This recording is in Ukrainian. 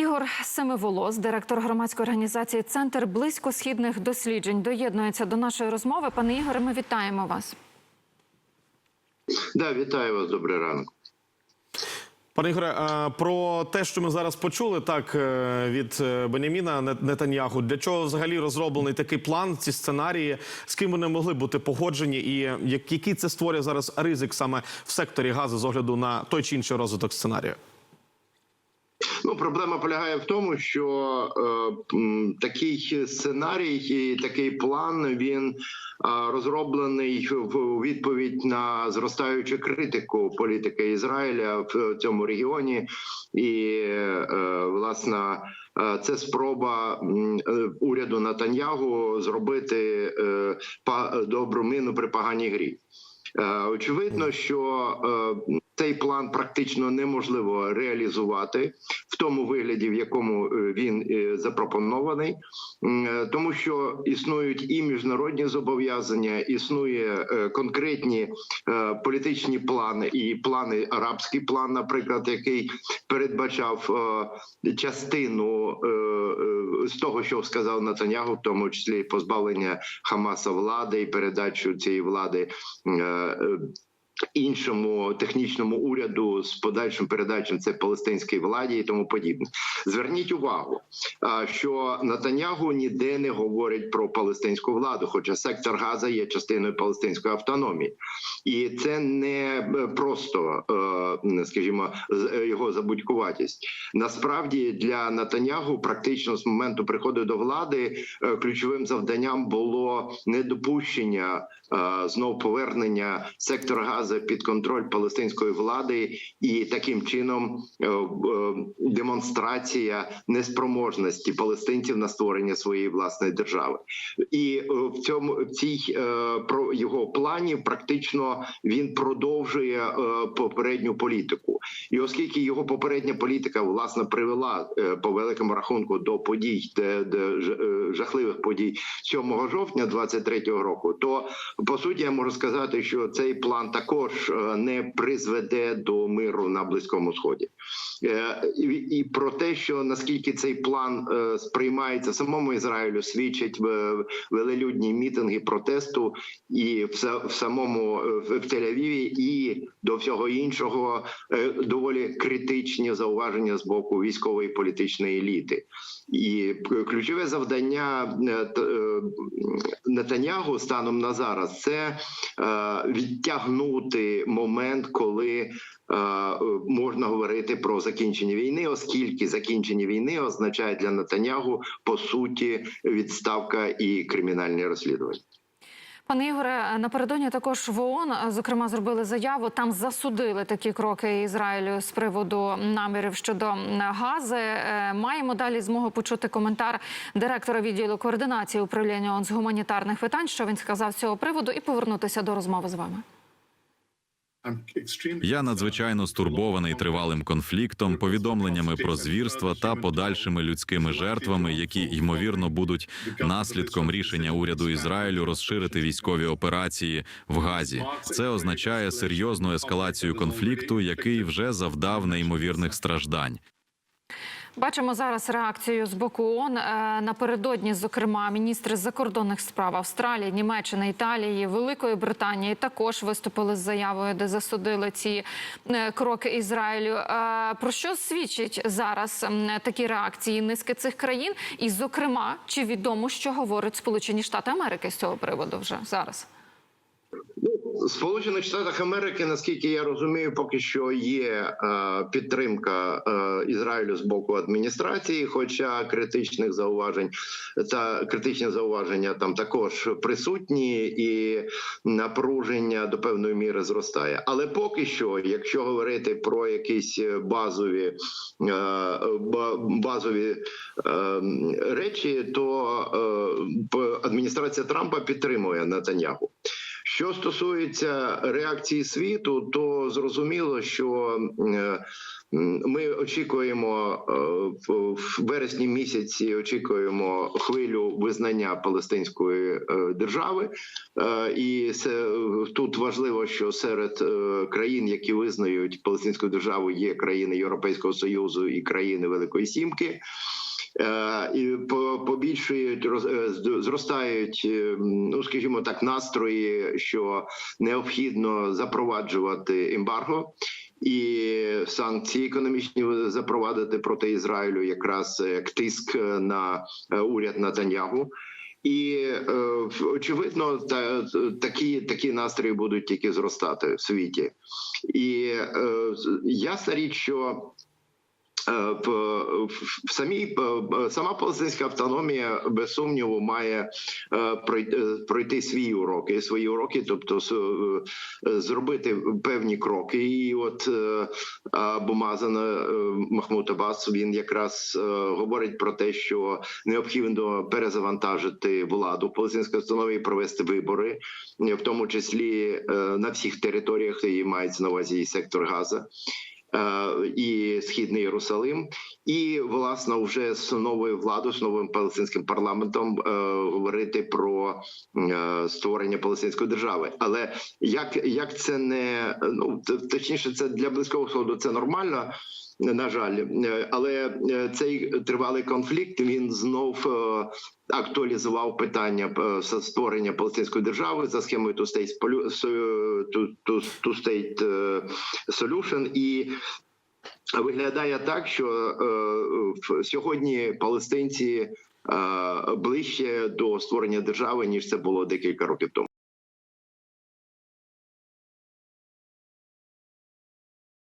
Ігор Семиволос, директор громадської організації Центр близькосхідних досліджень, доєднується до нашої розмови. Пане Ігоре, ми вітаємо вас. Да, вітаю вас, добрий ранок. Пане Ігоре, про те, що ми зараз почули, так е, від е, Беняміна Нет- Нетаньяху, для чого взагалі розроблений такий план, ці сценарії, з ким вони могли бути погоджені, і як- який це створює зараз ризик саме в секторі газу з огляду на той чи інший розвиток сценарію? Ну, проблема полягає в тому, що е, такий сценарій і такий план він е, розроблений в відповідь на зростаючу критику політики Ізраїля в цьому регіоні, і е, власне це спроба е, уряду Натаньягу зробити е, добру мину при поганій грі. Е, Очевидно, що е, цей план практично неможливо реалізувати в тому вигляді, в якому е, він запропонований, тому що існують і міжнародні зобов'язання, існує конкретні політичні плани, і плани, арабський план, наприклад, який передбачав частину з того, що сказав Натанягу, в тому числі позбавлення Хамаса влади і передачу цієї влади. Іншому технічному уряду з подальшим передачем це палестинській владі і тому подібне. Зверніть увагу, що Натанягу ніде не говорить про палестинську владу, хоча сектор Газа є частиною палестинської автономії, і це не е, просто, е, скажімо, е, його забудькуватість. Насправді для Натанягу практично з моменту приходу до влади ключовим завданням було недопущення знов повернення сектора Газа під контроль палестинської влади, і таким чином е, е, демонстрація неспроможності палестинців на створення своєї власної держави. І е, в цьому в цій про його плані практично він продовжує попередню політику. І оскільки його попередня політика власне привела по великому рахунку до подій, де, де жахливих подій 7 жовтня 23-го року, то по суті я можу сказати, що цей план також е, не призведе до миру на близькому сході. Е, І, про те, що наскільки цей план е, сприймається самому Ізраїлю, свідчать е, велелюдні мітинги протесту і в, самому в Тель-Авіві, і до всього іншого доволі критичні зауваження з боку військової політичної еліти. І ключове завдання Нетаньягу станом на зараз це відтягнути момент, коли можна говорити про закінчення війни, оскільки закінчення війни означає для Нетаньягу по суті відставка і кримінальні розслідування. Пане Ігоре, напередодні також в ООН, зокрема, зробили заяву. Там засудили такі кроки Ізраїлю з приводу намірів щодо гази. Е, Маємо далі змогу почути коментар директора відділу координації управління ООН з гуманітарних питань, що він сказав з цього приводу, і повернутися до розмови з вами. Я надзвичайно стурбований тривалим конфліктом, повідомленнями про звірства та подальшими людськими жертвами, які ймовірно будуть наслідком рішення уряду Ізраїлю розширити військові операції в Газі. Це означає серйозну ескалацію конфлікту, який вже завдав неймовірних страждань. Бачимо зараз реакцію з боку ООН. Е, Напередодні, зокрема, міністри закордонних справ Австралії, Німеччини, Італії, Великої Британії також виступили з заявою, де засудили ці е, кроки Ізраїлю. Е, Про що свідчать зараз такі реакції низки цих країн? І, зокрема, чи відомо, що говорять Сполучені Штати Америки з цього приводу вже зараз? Сполучених Штатах Америки, наскільки я розумію, поки що є е, підтримка е, Ізраїлю з боку адміністрації, хоча критичних зауважень та критичні зауваження там також присутні, і напруження до певної міри зростає. Але поки що, якщо говорити про якісь базові е, базові речі, то адміністрація Трампа підтримує Нетаньягу. Що стосується реакції світу, то зрозуміло, що е, ми очікуємо е, в- вересні місяці. Очікуємо хвилю визнання Палестинської е, держави, і це, тут важливо, що серед країн, які визнають Палестинську державу, є країни Європейського союзу і країни Великої Сімки. Е, і побільшують е, зростають, е, ну скажімо так, настрої, що необхідно запроваджувати ембарго і санкції економічні запровадити проти Ізраїлю, якраз як тиск на уряд Натаньягу. І очевидно, та, такі, такі настрої будуть тільки зростати в світі. І ясна річ, що в, в- в самій е, сама палестинська автономія без сумніву має е, пройти, свої уроки, свої уроки, тобто е, зробити певні кроки. І от е, е, Махмуд Аббас, він якраз е, говорить про те, що необхідно перезавантажити владу. В палестинській автономії, провести вибори, е, в тому числі е, на всіх територіях, і мається на увазі і сектор Газа. е, і східний Єрусалим, і власне вже з новою владою, з новим палестинським парламентом е, говорити про е, створення палестинської держави. Але як, як це не ну точніше, це для близького сходу це нормально. На жаль, Е, але е, цей тривалий конфлікт він знов е, актуалізував питання е, створення палестинської держави за схемою Two State Two- State е, Solution. і Виглядає так, що е, сьогодні палестинці е, ближче до створення держави ніж це було декілька років тому.